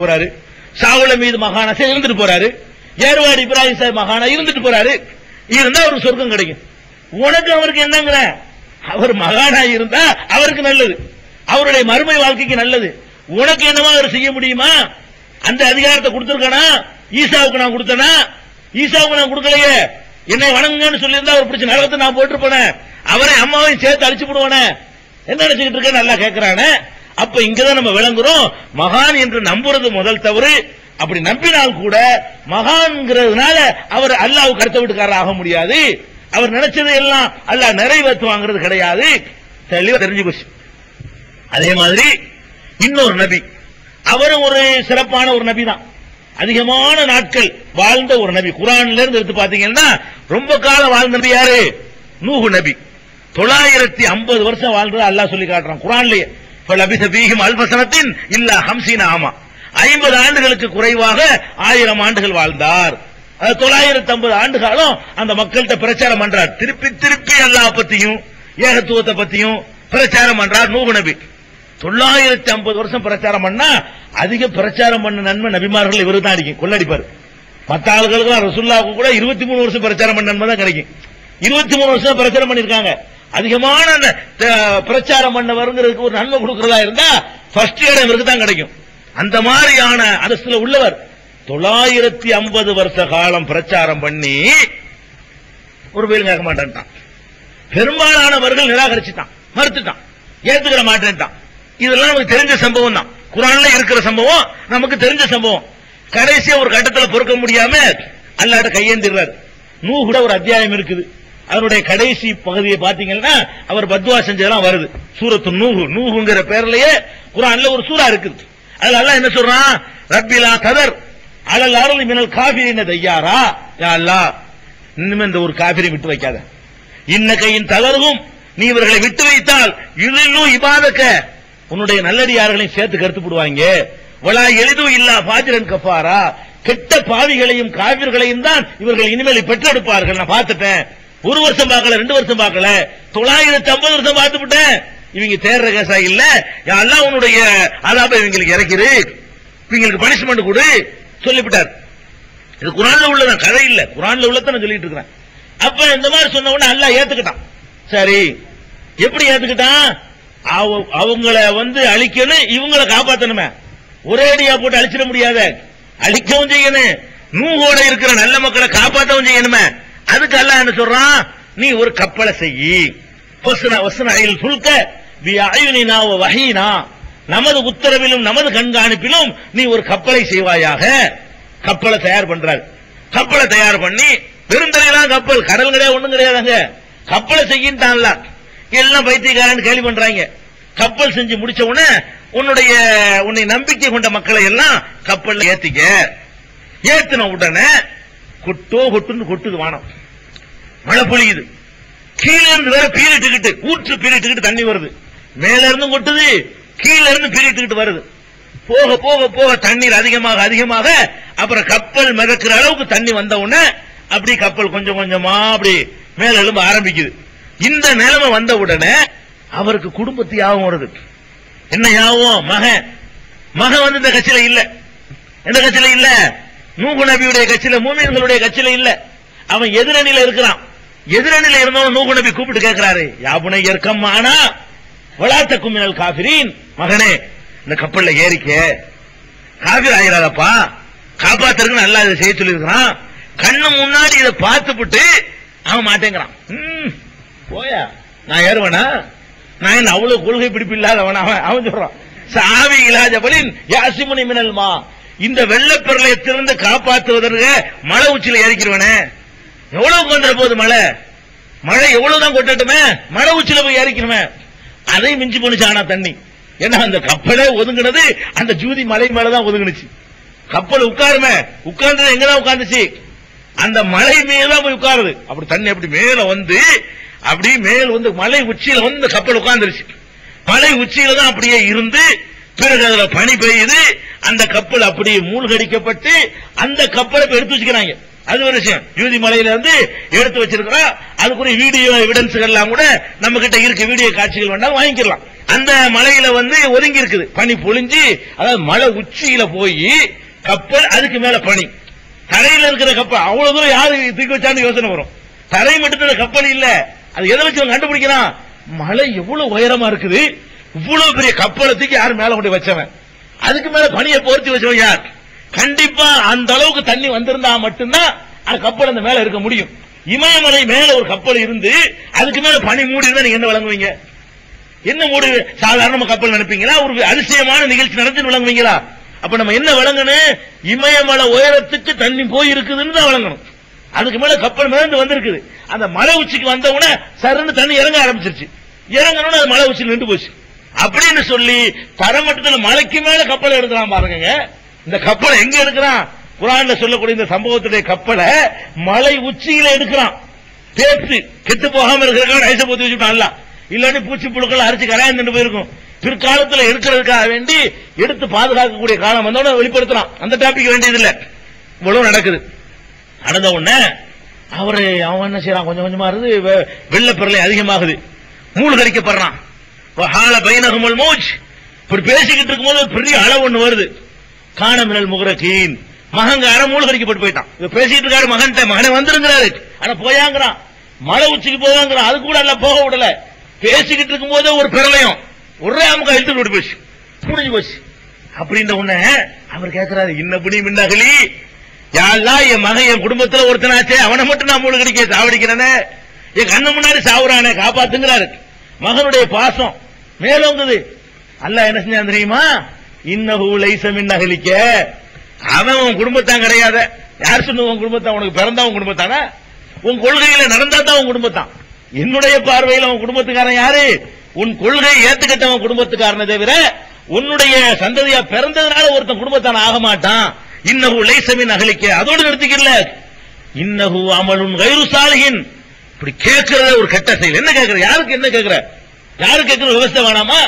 போறாரு. சாவுல மீது மகானா இருந்துட்டு போறாரு. ஏர்வாடி இப்ராஹிம் சாஹிப் மகானா இருந்துட்டு போறாரு. இருந்தா அவருக்கு சொர்க்கம் கிடைக்கும். உனக்கு அவருக்கு என்னங்கிற? அவர் மகானா இருந்தா அவருக்கு நல்லது. அவருடைய மறுமை வாழ்க்கைக்கு நல்லது. உனக்கு என்னவா அவர் செய்ய முடியுமா? அந்த அதிகாரத்தை கொடுத்துருக்கானா? ஈசாவுக்கு நான் கொடுத்தனா? ஈசாவுக்கு நான் கொடுக்கலையே. என்னை வணங்குங்கன்னு சொல்லியிருந்தா அவர் பிடிச்ச நரகத்தை நான் போட்டிருப்பேன். அவரை அம்மாவையும் சேர்த்து அழிச்சு போடுவானே என்ன நினைச்சுக்கிட்டு இருக்க? நல்லா கேட்கிறானே அப்ப இங்கதான் நம்ம விளங்குறோம் மகான் என்று நம்புறது முதல் தவறு. அப்படி நம்பினால் கூட மகான்ங்கிறதுனால அவர் அல்லாவுக்கு அடுத்த வீட்டுக்காரர் ஆக முடியாது. அவர் நினைச்சது எல்லாம் அல்லாஹ் நிறைவேற்றுவாங்கிறது கிடையாது. தெளிவா தெரிஞ்சு போச்சு அதே மாதிரி இன்னொரு நபி. அவரும் ஒரு சிறப்பான ஒரு நபி தான் அதிகமான நாட்கள் வாழ்ந்த ஒரு நபி. குரான்ல இருந்து எடுத்து பாத்தீங்கன்னா ரொம்ப காலம் வாழ்ந்த நபி யாரு? நூகு நபி. தொள்ளாயிரத்தி ஐம்பது வருஷம் வாழ்ந்தது அல்லாஹ் சொல்லி காட்டுறான் குரான்லயே. அல்பசனத்தின் இல்ல ஹம்சீன ஆமா. ஐம்பது ஆண்டுகளுக்கு குறைவாக ஆயிரம் ஆண்டுகள் வாழ்ந்தார். அது தொள்ளாயிரத்தி ஐம்பது ஆண்டு காலம் அந்த மக்கள்கிட்ட பிரச்சாரம் பண்றார். திருப்பி திருப்பி அல்லாஹ் பத்தியும் ஏகத்துவத்தை பத்தியும் பிரச்சாரம் பண்றார் நூபு நபி. தொள்ளாயிரத்தி ஐம்பது வருஷம் பிரச்சாரம் பண்ணா அதிக பிரச்சாரம் பண்ண நன்மை நபிமார்கள் இவரு தான் அடிக்கும் கொள்ளடிப்பாரு. மத்த ஆளுகளுக்கு ரசுல்லாவுக்கு கூட இருபத்தி மூணு வருஷம் பிரச்சாரம் பண்ண நன்மை தான் கிடைக்கும். இருபத்தி மூணு வருஷம் பிரச்சாரம் பண்ணிருக்காங்க அதிகமான அந்த, பிரச்சாரம் பண்ண வருங்கிறதுக்கு ஒரு நன்மை கொடுக்கறதா இருந்தா ஃபர்ஸ்ட் இடம் இவருக்கு தான் கிடைக்கும். அந்த மாதிரியான அரசுல உள்ளவர் தொள்ளாயிரத்தி ஐம்பது வருஷ காலம் பிரச்சாரம் பண்ணி ஒரு பேரும் கேட்க மாட்டேன்ட்டான். பெரும்பாலானவர்கள் நிராகரிச்சுட்டான் மறுத்துட்டான் ஏத்துக்கிற மாட்டேன்ட்டான். இதெல்லாம் நமக்கு தெரிஞ்ச சம்பவம் தான். குரான்ல இருக்கிற சம்பவம் நமக்கு தெரிஞ்ச சம்பவம். கடைசியா ஒரு கட்டத்தில் பொறுக்க முடியாம அல்லாட்ட கையேந்திடுறாரு. நூ கூட ஒரு அத்தியாயம் இருக்குது. அதனுடைய கடைசி பகுதியை பாத்தீங்கன்னா அவர் பத்வா செஞ்சதெல்லாம் வருது. சூரத்து நூஹு. நூகுங்கிற பேர்லயே குரான்ல ஒரு சூறா இருக்குது. அதுல என்ன சொல்றான்? ரப்பிலா கதர் அலல் அருள் மினல் என்ன தையாரா யா அல்லாஹ் இனிமே இந்த ஒரு காபிரை விட்டு வைக்காத. இன்ன கையின் தளர்வும் நீ இவர்களை விட்டு வைத்தால் இதிலும் இபாதக்க உன்னுடைய நல்லடியார்களையும் சேர்த்து கருத்து போடுவாங்க. வலா எளிதும் இல்லா பாஜரன் கப்பாரா கெட்ட பாவிகளையும் காவிர்களையும் தான் இவர்கள் இனிமேல் பெற்றெடுப்பார்கள். நான் பார்த்துட்டேன். ஒரு வருஷம் பார்க்கல ரெண்டு வருஷம் பார்க்கல. தொள்ளாயிரத்தி ஐம்பது வருஷம் பார்த்து விட்டேன் இவங்க தேர்ற கேசா இல்ல. எல்லாம் உன்னுடைய அதாப இவங்களுக்கு இறக்கிரு. இவங்களுக்கு பனிஷ்மெண்ட் கொடு. சொல்லிவிட்டார். இது குரான்ல உள்ளதான் கதை இல்ல. குரான்ல உள்ளத நான் சொல்லிட்டு இருக்கிறேன். அப்ப இந்த மாதிரி சொன்ன உடனே அல்லா ஏத்துக்கிட்டான். சரி. எப்படி ஏத்துக்கிட்டான்? அவ- அவங்கள வந்து அழிக்கணும் இவங்களை காப்பாத்தணுமே. ஒரேடியா போட்டு அழிச்சிட முடியாத. அழிக்கவும் செய்யணும். நூகோட இருக்கிற நல்ல மக்களை காப்பாற்றவும் செய்யணுமே. அதுக்கு அல்ல என்ன சொல்றான்? நீ ஒரு கப்பலை செய்யி. சுல்க வி நமது உத்தரவிலும் நமது கண்காணிப்பிலும் நீ ஒரு கப்பலை செய்வாயாக. கப்பலை தயார் பண்றாரு. கப்பலை தயார் பண்ணி பெருந்தலைதான் கப்பல் கடல் கிடையாது ஒண்ணும் கிடையாதாங்க கப்பலை செய்யின்ட்டான்ல. எல்லாம் பைத்தியக்காரன் கேள்வி பண்றாங்க. கப்பல் செஞ்சு முடிச்ச உடனே உன்னுடைய உன்னை நம்பிக்கை கொண்ட மக்களை எல்லாம் கப்பல்ல ஏத்திக்க. ஏத்தின உடனே கொட்டோ கொட்டுன்னு கொட்டுது வானம். மழை பொழியுது. கீழே இருந்து வேற பீரிட்டுக்கிட்டு ஊற்று பீரிட்டுக்கிட்டு தண்ணி வருது. மேல இருந்தும் கொட்டுது கீழே இருந்து பீரிட்டுக்கிட்டு வருது. போக போக போக தண்ணீர் அதிகமாக அதிகமாக அப்புறம் கப்பல் மிதக்கிற அளவுக்கு தண்ணி வந்த உடனே அப்படி கப்பல் கொஞ்சம் கொஞ்சமா அப்படி மேல எழும்ப ஆரம்பிக்குது. இந்த நிலைமை வந்த உடனே அவருக்கு குடும்பத்து யாவும் வருது என்ன யாவும் மகன். மகன் வந்து இந்த கட்சியில இல்ல. எந்த கட்சியில இல்ல? நூகு நபியுடைய கட்சியில மூமியர்களுடைய கட்சியில இல்ல. அவன் எதிரணியில இருக்கிறான். எதிரணில இருந்தவன் நூகு நபி கூப்பிட்டு கேட்கிறாரு யாபுனை ஏற்கம் ஆனா வளாத்த மினல் காபிரின் மகனே இந்த கப்பல்ல ஏறிக்க. காபிர் ஆயிராதப்பா. காப்பாத்துறதுக்கு நல்லா இதை செய்ய சொல்லியிருக்கிறான். கண்ணு முன்னாடி இதை பார்த்துப்புட்டு அவன் மாட்டேங்கிறான். ம், போயா? நான் ஏறுவனா? நான் என்ன அவ்வளவு கொள்கை பிடிப்பு இல்லாதவன்? அவன் அவன் சொல்றான். சாவி இலாஜபலின் யாசிமுனி மினல்மா. இந்த வெள்ளப்பிரளயத்திலிருந்து காப்பாற்றுவதற்கு மலை உச்சியில் ஏறிக்கிறவனே எவ்வளவு வந்துட போகுது மழை? மழை எவ்வளவுதான் கொட்டட்டுமே? மழை உச்சில போய் இறக்கணுமே அதை மிஞ்சி போனுச்சு ஆனா தண்ணி. ஏன்னா அந்த கப்பலே ஒதுங்கினது அந்த ஜூதி மலை மேலதான் ஒதுங்கினுச்சு. கப்பல் உட்காருமே? உட்கார்ந்தது எங்கதான் உட்கார்ந்துச்சு? அந்த மலை மேலதான் போய் உட்காருது. அப்படி தண்ணி அப்படி மேல வந்து அப்படி மேல் வந்து மலை உச்சியில வந்து இந்த கப்பல் உட்கார்ந்துருச்சு. மலை உச்சியில தான் அப்படியே இருந்து பிறகு அதுல பனி பெய்யுது. அந்த கப்பல் அப்படியே மூழ்கடிக்கப்பட்டு அந்த கப்பலை எடுத்து வச்சுக்கிறாங்க. அது ஒரு விஷயம். யூதி மலையில இருந்து எடுத்து வச்சிருக்கிறோம் அதுக்குரிய வீடியோ எவிடன்ஸ்கள் எல்லாம் கூட நம்ம கிட்ட இருக்கு. வீடியோ காட்சிகள் வேண்டாம் வாங்கிக்கலாம். அந்த மலையில வந்து ஒதுங்கி இருக்குது. பனி பொழிஞ்சு அதாவது மலை உச்சியில போய் கப்பல் அதுக்கு மேல பனி. தரையில இருக்கிற கப்பல் அவ்வளவு தூரம் யாரு தூக்கி வச்சான்னு யோசனை வரும். தரை மட்டும் கப்பல் இல்ல. அது எதை வச்சு கண்டுபிடிக்கிறான்? மலை எவ்வளவு உயரமா இருக்குது. இவ்வளவு பெரிய கப்பலை தூக்கி யாரும் மேல கொண்டு வச்சவன்? அதுக்கு மேல பனியை போர்த்தி வச்சவன் யார்? கண்டிப்பா அந்த அளவுக்கு தண்ணி வந்திருந்தா மட்டும்தான் அந்த கப்பல் அந்த மேல இருக்க முடியும். இமயமலை மேல ஒரு கப்பல் இருந்து அதுக்கு மேல பனி மூடி இருந்தா நீங்க என்ன வழங்குவீங்க என்ன மூடி சாதாரண கப்பல் நினைப்பீங்களா? ஒரு அதிசயமான நிகழ்ச்சி நடந்து விளங்குவீங்களா? அப்ப நம்ம என்ன வழங்கணும் இமயமலை உயரத்துக்கு தண்ணி போய் இருக்குதுன்னு தான் வழங்கணும் அதுக்கு மேல கப்பல் மிதந்து வந்திருக்குது. அந்த மலை உச்சிக்கு வந்த உடனே சருன்னு தண்ணி இறங்க ஆரம்பிச்சிருச்சு. இறங்கணும்னு அது மலை உச்சியில் நின்று போச்சு. அப்படின்னு சொல்லி தரமட்டத்தில் மலைக்கு மேல கப்பல் எடுக்கலாம் பாருங்க இந்த கப்பலை எங்க எடுக்கிறான்? குரான்ல சொல்லக்கூடிய இந்த சம்பவத்துடைய கப்பலை மலை உச்சியில எடுக்கிறான். பேத்து கெட்டு போகாம இருக்கிறதுக்காக ஐச போத்தி வச்சுட்டான்ல இல்லாட்டி பூச்சி புழுக்கள் அரிச்சு கரையாந்து போயிருக்கும். பிற்காலத்தில் எடுக்கிறதுக்காக வேண்டி எடுத்து பாதுகாக்கக்கூடிய காலம் வந்தோட வெளிப்படுத்தலாம் அந்த டாபிக் வேண்டியது இல்ல இவ்வளவு நடக்குது. நடந்த உடனே அவரு அவன் என்ன செய்யறான் கொஞ்சம் கொஞ்சமா இருந்து வெ- அதிகமாகுது. மூழ்கடிக்கப்படுறான். ஹால பைனகமுல் மூச் இப்படி பேசிக்கிட்டு இருக்கும்போது ஒரு பெரிய அளவு ஒண்ணு வருது. காணமினல் முகரகீன். மகங்கார மூழ்கடிக்கப்பட்டு போயிட்டான். இவ பேசிட்டு இருக்காரு மகன்கிட்ட மகனை வந்துருங்கிறாரு. ஆனா போயாங்கிறான். மலை உச்சிக்கு போவாங்கிறான். அது கூட எல்லாம் போக விடல. பேசிக்கிட்டு இருக்கும்போதே ஒரு பிரளயம். ஒரே அமுக எழுத்து விட்டு போச்சு. முடிஞ்சு போச்சு. அப்படின்ற உடனே அவர் கேட்கிறாரு இன்ன மின்னகலி யாரெல்லாம் என் மகன் என் குடும்பத்துல ஒருத்தனாச்சே. அவனை மட்டும் நான் மூழ்கடிக்க சாவடிக்கிறேனே. என் கண்ணு முன்னாடி சாவுறானே காப்பாத்துங்கிறாரு. மகனுடைய பாசம் மேலோங்குது. அல்ல என்ன செஞ்சான் தெரியுமா? இன்னஹு லைஸ அகலிக்க அவன் உன் குடும்பத்தான் கிடையாது. யார் சொன்ன உன் குடும்பத்தான்? உனக்கு பிறந்தா உன் குடும்பத்தானா? உன் கொள்கையில நடந்தா தான் உன் குடும்பத்தான். என்னுடைய பார்வையில் அவன் குடும்பத்துக்காரன் யாரு? உன் கொள்கையை ஏத்துக்கிட்டவன் குடும்பத்துக்காரனை தவிர உன்னுடைய சந்ததியா பிறந்ததுனால ஒருத்தன் குடும்பத்தான் ஆக மாட்டான். இன்னஹு லைசமின் அகலிக்க அதோடு நிறுத்திக்கல இன்னஹு அமலும் கயிறு சாலிகின் இப்படி கேட்கறத ஒரு கெட்ட செயல். என்ன கேட்கிற? யாருக்கு என்ன கேட்கிற? யாரு கேட்கிற? விவசாயம் வேணாமா?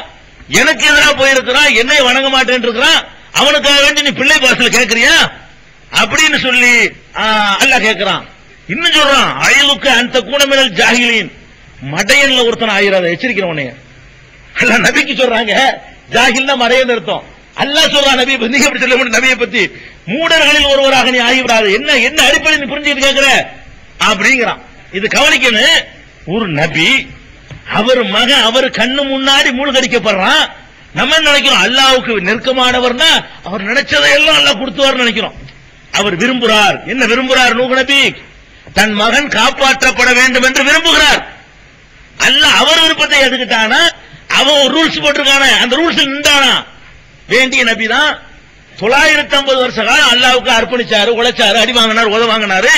எனக்கு எதிராக போயிருக்கிறான் என்னை வணங்க மாட்டேன் இருக்கிறான் அவனுக்காக வேண்டி நீ பிள்ளை பாசல கேட்கறியா அப்படின்னு சொல்லி அல்ல அல்லாஹ் கேட்கிறான் இன்னும் சொல்றான் அயலுக்கு அந்த கூடமிடல் ஜாகிலின். மடையன்ல ஒருத்தன் ஆயிராத எச்சரிக்கிறேன் உன்னைய. அல்ல நபிக்கு சொல்றாங்க ஜாகில்னா மறையன்னு அர்த்தம். அல்லாஹ் சொல்றான் நபி பத்தி நீங்க எப்படி சொல்ல முடியும் நபியை பத்தி? மூடர்களில் ஒருவராக நீ ஆகிவிடாது. என்ன என்ன அடிப்படை நீ புரிஞ்சுக்கிட்டு கேட்கிற அப்படிங்கிறான். இது கவனிக்கணும் ஒரு நபி அவர் மகன் அவர் கண்ணு முன்னாடி மூழ்கடிக்கப்படுறான். நம்ம நினைக்கிறோம்? அல்லாவுக்கு நெருக்கமானவர்னா அவர் நினைச்சதை எல்லாம் அல்லா கொடுத்துவார் நினைக்கிறோம். அவர் விரும்புகிறார். என்ன விரும்புகிறார் நூகநபி தன் மகன் காப்பாற்றப்பட வேண்டும் என்று விரும்புகிறார். அல்ல அவர் விருப்பத்தை எடுத்துக்கிட்டானா? அவன் ஒரு ரூல்ஸ் போட்டிருக்கானே. அந்த ரூல்ஸ் நின்றானா? வேண்டிய நபி தான். தொள்ளாயிரத்தி ஐம்பது வருஷ காலம் அல்லாவுக்கு அர்ப்பணிச்சாரு உழைச்சாரு அடி வாங்கினார் உத வாங்கினாரு.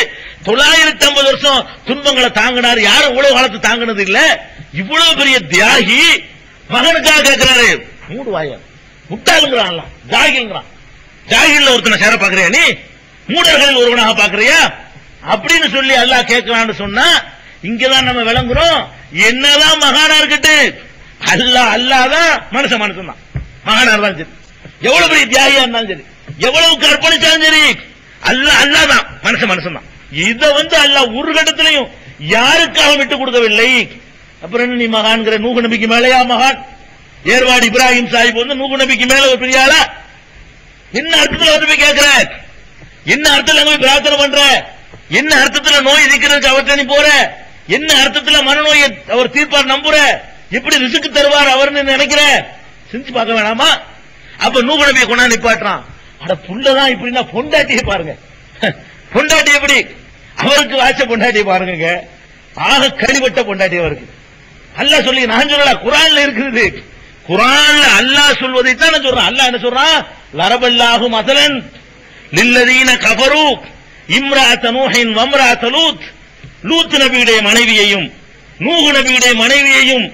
தொள்ளாயிரத்தி ஐம்பது வருஷம் துன்பங்களை தாங்கினாரு. யாரும் உழவு காலத்து தாங்கினது இல்லை. இவ்வளவு பெரிய தியாகி மகனுக்காக கேட்கிறாரு. மூடு வாய முட்டாளுங்கிறான் அல்லாஹ். ஜாகில்ங்கிறான் ஜாகில்ல ஒருத்தனை சேர பாக்குறியா நீ? மூடர்களில் ஒருவனாக பாக்குறியா அப்படின்னு சொல்லி அல்லாஹ் கேட்கலான்னு சொன்னா இங்கதான் நம்ம விளங்குறோம். என்னதான் மகானா இருக்கட்டு அல்லாஹ் அல்லாஹ் தான் மனுஷ மனுஷன் தான் மகானா இருந்தாலும் சரி. எவ்வளவு பெரிய தியாகியா இருந்தாலும் சரி. எவ்வளவு கற்பழிச்சாலும் சரி. அல்லாஹ் அல்லாஹ் தான் மனுஷ மனுஷன் தான் இத வந்து அல்லாஹ் ஒரு கட்டத்திலையும் யாருக்காக விட்டு கொடுக்கவில்லை. அப்புறம் என்ன நீ மகான்கிற நூகு நபிக்கு மேலையா மகான்? ஏர்வாடி இப்ராஹிம் சாஹிப் வந்து நூகு நபிக்கு மேல ஒரு பெரிய ஆளா? என்ன அர்த்தத்தில் வந்து போய் கேட்கிற என்ன அர்த்தத்தில் போய் பிரார்த்தனை பண்ற? என்ன அர்த்தத்தில் நோய் இருக்கிறதுக்கு அவர்கிட்ட நீ போற? என்ன அர்த்தத்தில் மனநோயை அவர் தீர்ப்பார் நம்புற? எப்படி ரிசுக்கு தருவார் அவர்னு நினைக்கிற? சிந்திச்சு பார்க்க வேணாமா? அப்ப நூகு நபியை கொண்டாந்து நிப்பாட்டுறான். அட புள்ளதான் இப்படின்னா பொண்டாட்டியை பாருங்க. பொண்டாட்டி எப்படி? அவருக்கு வாச்ச பொண்டாட்டியை பாருங்க ஆக கழிவட்ட பொண்டாட்டி அவருக்கு. அல்லாஹ் சொல்லி நான் சொல்லல குரான்ல இருக்குது. குரான்ல அல்லாஹ் சொல்வதை தான் நான் சொல்றேன். அல்லாஹ் என்ன சொல்றான் லரபல்லாஹு மதலன் லில்லதீன கபரு இம்ராத்த நூஹின் வம்ரா லூத். லூத் நபியுடைய மனைவியையும் நூகு நபியுடைய மனைவியையும்